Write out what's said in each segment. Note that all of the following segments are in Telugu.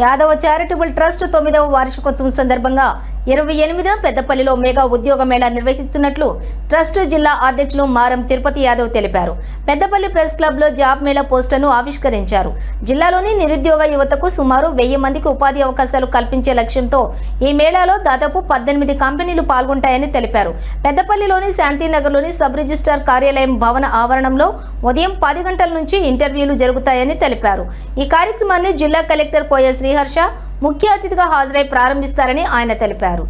యాదవ చారిటబుల్ ట్రస్ట్ తొమ్మిదవ వార్షికోత్సవం సందర్భంగా ఇరవై ఎనిమిదిన పెద్దపల్లిలో మెగా ఉద్యోగ మేళా నిర్వహిస్తున్నట్లు ట్రస్ట్ జిల్లా అధ్యక్షులు మారం తిరుపతి యాదవ్ తెలిపారు. పెద్దపల్లి ప్రెస్ క్లబ్లో జాబ్ మేళా పోస్టర్ను ఆవిష్కరించారు. జిల్లాలోని నిరుద్యోగ యువతకు సుమారు వెయ్యి మందికి ఉపాధి అవకాశాలు కల్పించే లక్ష్యంతో ఈ మేళాలో దాదాపు పద్దెనిమిది కంపెనీలు పాల్గొంటాయని తెలిపారు. పెద్దపల్లిలోని శాంతినగర్లోని సబ్ రిజిస్ట్రార్ కార్యాలయం భవన ఆవరణంలో ఉదయం పది గంటల నుంచి ఇంటర్వ్యూలు జరుగుతాయని తెలిపారు. ఈ కార్యక్రమాన్ని జిల్లా కలెక్టర్ కోయశ్రీ శ్రీహర్ష ముఖ్య అతిథిగా హాజరై ప్రారంభిస్తారని ఆయన తెలిపారు.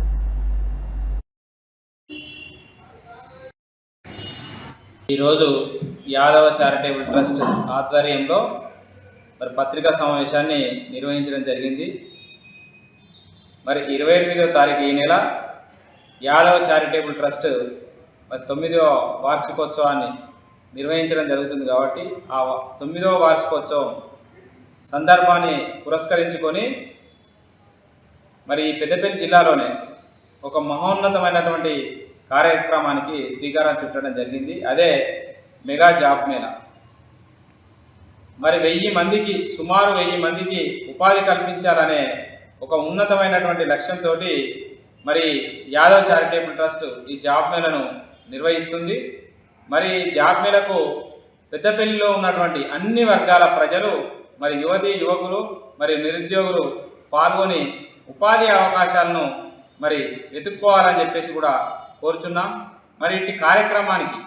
ఈరోజు యాదవ చారిటబుల్ ట్రస్ట్ ఆధ్వర్యంలో మరి పత్రికా సమావేశాన్ని నిర్వహించడం జరిగింది. మరి ఇరవై ఎనిమిదవ తారీఖు ఈ నెల యాదవ చారిటబుల్ ట్రస్ట్ మరి తొమ్మిదవ వార్షికోత్సవాన్ని నిర్వహించడం జరుగుతుంది కాబట్టి ఆ తొమ్మిదవ వార్షికోత్సవం సందర్భాన్ని పురస్కరించుకొని మరి పెద్దపల్లి జిల్లాలోనే ఒక మహోన్నతమైనటువంటి కార్యక్రమానికి శ్రీకారం చుట్టడం జరిగింది. అదే మెగా జాబ్ మేళా. మరి వెయ్యి మందికి సుమారు వెయ్యి మందికి ఉపాధి కల్పించాలనే ఒక ఉన్నతమైనటువంటి లక్ష్యంతో మరి యాదవ్ చారిటేబుల్ ట్రస్ట్ ఈ జాబ్ మేళను నిర్వహిస్తుంది. మరి జాబ్ మేళకు పెద్దపల్లిలో ఉన్నటువంటి అన్ని వర్గాల ప్రజలు మరి యువతి యువకులు మరి నిరుద్యోగులు పాల్గొని ఉపాధి అవకాశాలను మరి వెతుక్కోవాలని చెప్పేసి కూడా కోరుచున్నాం. మరి ఇట్టి కార్యక్రమానికి